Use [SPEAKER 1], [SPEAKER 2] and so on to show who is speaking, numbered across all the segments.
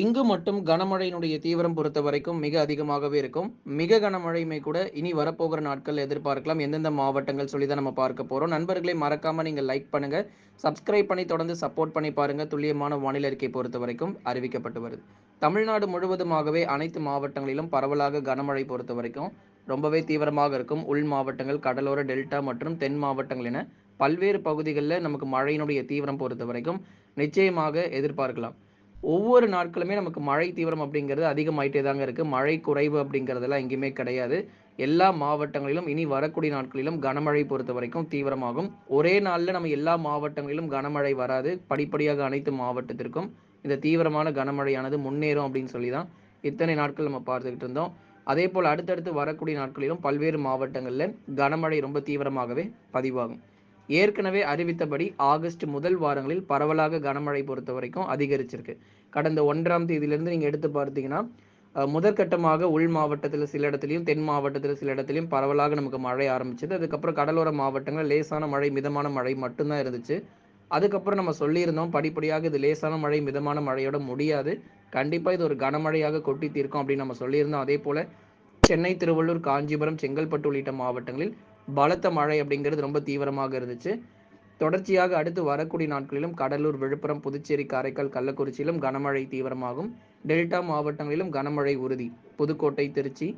[SPEAKER 1] இங்கு மட்டும் கனமழையினுடைய தீவிரம் பொறுத்த வரைக்கும் மிக அதிகமாகவே இருக்கும். மிக கனமழையுமே கூட இனி வரப்போகிற நாட்கள் எதிர்பார்க்கலாம். எந்தெந்த மாவட்டங்கள் சொல்லி தான் நம்ம பார்க்க போகிறோம் நண்பர்களை மறக்காமல் நீங்கள் லைக் பண்ணுங்க. சப்ஸ்கிரைப் பண்ணி தொடர்ந்து சப்போர்ட் பண்ணி பாருங்க. துல்லியமான வானிலை அறிக்கை பொறுத்த வரைக்கும் அறிவிக்கப்பட்டு வருது. தமிழ்நாடு முழுவதுமாகவே அனைத்து மாவட்டங்களிலும் பரவலாக கனமழை பொறுத்த வரைக்கும் ரொம்பவே தீவிரமாக இருக்கும். உள் மாவட்டங்கள் கடலோர டெல்டா மற்றும் தென் மாவட்டங்கள் என பல்வேறு பகுதிகளில் நமக்கு மழையினுடைய தீவிரம் பொறுத்த வரைக்கும் நிச்சயமாக எதிர்பார்க்கலாம். ஒவ்வொரு நாட்களுமே நமக்கு மழை தீவிரம் அப்படிங்கிறது அதிகமாயிட்டே தாங்க இருக்குது மழை குறைவு அப்படிங்கிறதெல்லாம் எங்கேயுமே கிடையாது. எல்லா மாவட்டங்களிலும் இனி வரக்கூடிய நாட்களிலும் கனமழை பொறுத்த வரைக்கும் தீவிரமாகும். ஒரே நாளில் நம்ம எல்லா மாவட்டங்களிலும் கனமழை வராது. படிப்படியாக அனைத்து மாவட்டத்திற்கும் இந்த தீவிரமான கனமழையானது முன்னேறும் அப்படின்னு சொல்லி தான் இத்தனை நாட்கள் நம்ம பார்த்துக்கிட்டு இருந்தோம். அதே போல் அடுத்தடுத்து வரக்கூடிய நாட்களிலும் பல்வேறு மாவட்டங்களில் கனமழை ரொம்ப தீவிரமாகவே பதிவாகும். ஏற்கனவே அறிவித்தபடி ஆகஸ்ட் முதல் வாரங்களில் பரவலாக கனமழை பொறுத்த வரைக்கும் அதிகரிச்சிருக்கு. கடந்த ஒன்றாம் தேதியிலிருந்து நீங்கள் எடுத்து பார்த்தீங்கன்னா முதற்கட்டமாக உள் மாவட்டத்தில் சில இடத்துலையும் தென் மாவட்டத்தில் சில இடத்துலையும் பரவலாக நமக்கு மழை ஆரம்பிச்சது. அதுக்கப்புறம் கடலோர மாவட்டங்கள் லேசான மழை மிதமான மழை மட்டும்தான் இருந்துச்சு. அதுக்கப்புறம் நம்ம சொல்லியிருந்தோம் படிப்படியாக இது லேசான மழை மிதமான மழையோட முடியாது. கண்டிப்பாக இது ஒரு கனமழையாக கொட்டி தீர்க்கும் அப்படின்னு நம்ம சொல்லியிருந்தோம். அதே போல சென்னை திருவள்ளூர் காஞ்சிபுரம் செங்கல்பட்டு உள்ளிட்ட மாவட்டங்களில் பலத்த மழை அப்படிங்கிறது ரொம்ப தீவிரமாக இருந்துச்சு. தொடர்ச்சியாக அடுத்து வரக்கூடிய நாட்களிலும் கடலூர் விழுப்புரம் புதுச்சேரி காரைக்கால் கள்ளக்குறிச்சியிலும் கனமழை தீவிரமாகும். டெல்டா மாவட்டங்களிலும் கனமழை உறுதி. புதுக்கோட்டை திருச்சி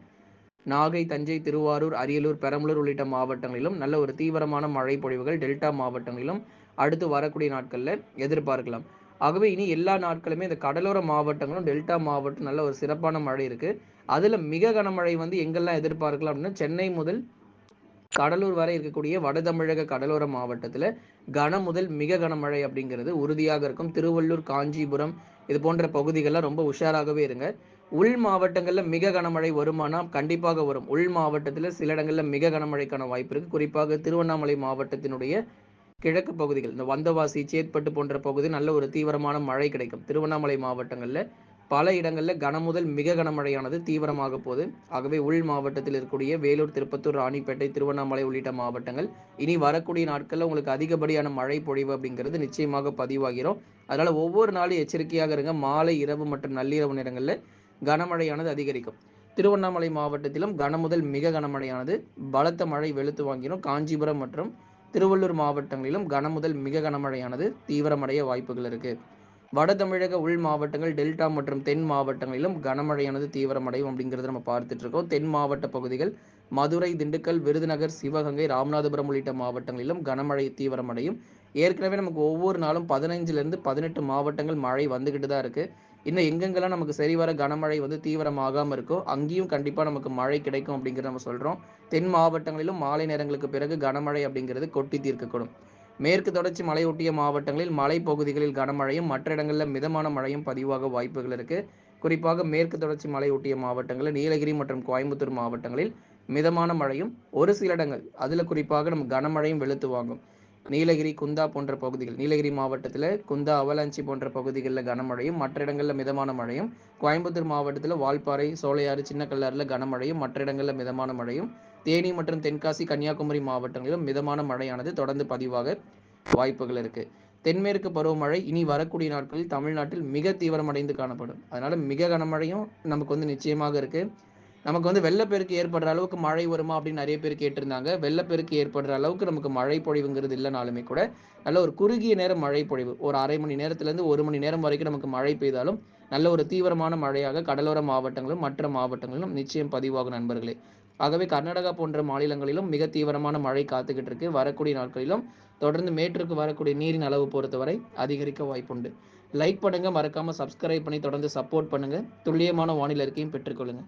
[SPEAKER 1] நாகை தஞ்சை திருவாரூர் அரியலூர் பெரம்பலூர் உள்ளிட்ட மாவட்டங்களிலும் நல்ல ஒரு தீவிரமான மழை பொழிவுகள் டெல்டா மாவட்டங்களிலும் அடுத்து வரக்கூடிய நாட்களில் எதிர்பார்க்கலாம். ஆகவே இனி எல்லா நாட்களுமே இந்த கடலோர மாவட்டங்களும் டெல்டா மாவட்டம் நல்ல ஒரு சிறப்பான மழை இருக்குது அதில் மிக கனமழை வந்து எங்கெல்லாம் எதிர்பார்க்கலாம் அப்படின்னா சென்னை முதல் கடலூர் வரை இருக்கக்கூடிய வட தமிழக கடலோர மாவட்டத்தில் கன முதல் மிக கனமழை அப்படிங்கிறது உறுதியாக இருக்கும். திருவள்ளூர் காஞ்சிபுரம் இது போன்ற பகுதிகளில் ரொம்ப உஷாராகவே இருங்க. உள் மாவட்டங்களில் மிக கனமழை வருமானா கண்டிப்பாக வரும். உள் மாவட்டத்தில் சில இடங்களில் மிக கனமழைக்கான வாய்ப்பு இருக்குது குறிப்பாக திருவண்ணாமலை மாவட்டத்தினுடைய கிழக்கு பகுதிகள் இந்த வந்தவாசி சேத்பட்டு போன்ற பகுதி நல்ல ஒரு தீவிரமான மழை கிடைக்கும். திருவண்ணாமலை மாவட்டங்களில் பல இடங்களில் கனமுதல் மிக கனமழையானது தீவிரமாக போகுது. ஆகவே உள் மாவட்டத்தில் இருக்கக்கூடிய வேலூர் திருப்பத்தூர் ராணிப்பேட்டை திருவண்ணாமலை உள்ளிட்ட மாவட்டங்கள் இனி வரக்கூடிய நாட்களில் உங்களுக்கு அதிகப்படியான மழை பொழிவு அப்படிங்கிறது நிச்சயமாக பதிவாகிறோம். அதனால் ஒவ்வொரு நாளும் எச்சரிக்கையாக இருங்க. மாலை இரவு மற்றும் நள்ளிரவு நேரங்களில் கனமழையானது அதிகரிக்கும். திருவண்ணாமலை மாவட்டத்திலும் கனமுதல் மிக கனமழையானது பலத்த மழை வெளுத்து வாங்கினோம் காஞ்சிபுரம் மற்றும் திருவள்ளூர் மாவட்டங்களிலும் கனமுதல் மிக கனமழையானது தீவிரமடைய வாய்ப்புகள் இருக்குது வட தமிழக உள் மாவட்டங்கள் டெல்டா மற்றும் தென் மாவட்டங்களிலும் கனமழையானது தீவிரமடையும் அப்படிங்கிறத நம்ம பார்த்துட்டு இருக்கோம். தென் மாவட்ட பகுதிகள் மதுரை திண்டுக்கல் விருதுநகர் சிவகங்கை ராமநாதபுரம் உள்ளிட்ட மாவட்டங்களிலும் கனமழை தீவிரமடையும். ஏற்கனவே நமக்கு ஒவ்வொரு நாளும் பதினைஞ்சிலிருந்து பதினெட்டு மாவட்டங்கள் மழை வந்துக்கிட்டு தான் இருக்கு. இன்னும் எங்கெங்கெல்லாம் நமக்கு சரிவர கனமழை வந்து தீவிரமாகாமல் இருக்கோ அங்கேயும் கண்டிப்பாக நமக்கு மழை கிடைக்கும் அப்படிங்கிறத நம்ம சொல்கிறோம் தென் மாவட்டங்களிலும் மாலை நேரங்களுக்கு பிறகு கனமழை அப்படிங்கிறது கொட்டி தீர்க்கக்கூடும். மேற்கு தொடர்ச்சி மலையொட்டிய மாவட்டங்களில் மலைப்பகுதிகளில் கனமழையும் மற்ற இடங்களில் மிதமான மழையும் பதிவாக வாய்ப்புகள் இருக்கு. குறிப்பாக மேற்கு தொடர்ச்சி மலையொட்டிய மாவட்டங்களில் நீலகிரி மற்றும் கோயம்புத்தூர் மாவட்டங்களில் மிதமான மழையும் ஒரு சில இடங்கள் அதில் குறிப்பாக நம்ம கனமழையும் வெளுத்து வாங்கும். நீலகிரி குந்தா போன்ற பகுதிகள் நீலகிரி மாவட்டத்தில் குந்தா அவலாஞ்சி போன்ற பகுதிகளில் கனமழையும் மற்ற இடங்களில் மிதமான மழையும் கோயம்புத்தூர் மாவட்டத்தில் வால்பாறை சோலையாறு சின்ன கல்லாறில் கனமழையும் மற்ற இடங்களில் மிதமான மழையும் தேனி மற்றும் தென்காசி கன்னியாகுமரி மாவட்டங்களிலும் மிதமான மழையானது தொடர்ந்து பதிவாக வாய்ப்புகள் இருக்கு. தென்மேற்கு பருவமழை இனி வரக்கூடிய நாட்களில் தமிழ்நாட்டில் மிக தீவிரமடைந்து காணப்படும். அதனால மிக கனமழையும் நமக்கு வந்து நிச்சயமாக இருக்கு. நமக்கு வந்து வெள்ளப்பெருக்கு ஏற்படுற அளவுக்கு மழை வருமா அப்படின்னு நிறைய பேர் கேட்டிருந்தாங்க. வெள்ளப்பெருக்கு ஏற்படுற அளவுக்கு நமக்கு மழை பொழிவுங்கிறது இல்லைனாலுமே கூட நல்ல ஒரு குறுகிய நேரம் மழை பொழிவு. ஒரு அரை மணி நேரத்துலேருந்து ஒரு மணி நேரம் வரைக்கும் நமக்கு மழை பெய்தாலும் நல்ல ஒரு தீவிரமான மழையாக கடலோர மாவட்டங்களும் மற்ற மாவட்டங்களிலும் நிச்சயம் பதிவாகும் நண்பர்களே. ஆகவே கர்நாடகா போன்ற மாநிலங்களிலும் மிக தீவிரமான மழை காத்துக்கிட்டு இருக்கு வரக்கூடிய நாட்களிலும் தொடர்ந்து மேட்டிற்கு வரக்கூடிய நீரின் அளவு பொறுத்தவரை அதிகரிக்க வாய்ப்புண்டு. லைக் பண்ணுங்க மறக்காம சப்ஸ்கிரைப் பண்ணி தொடர்ந்து சப்போர்ட் பண்ணுங்க. துல்லியமான வானிலை இருக்கையும் பெற்றுக்கொள்ளுங்க.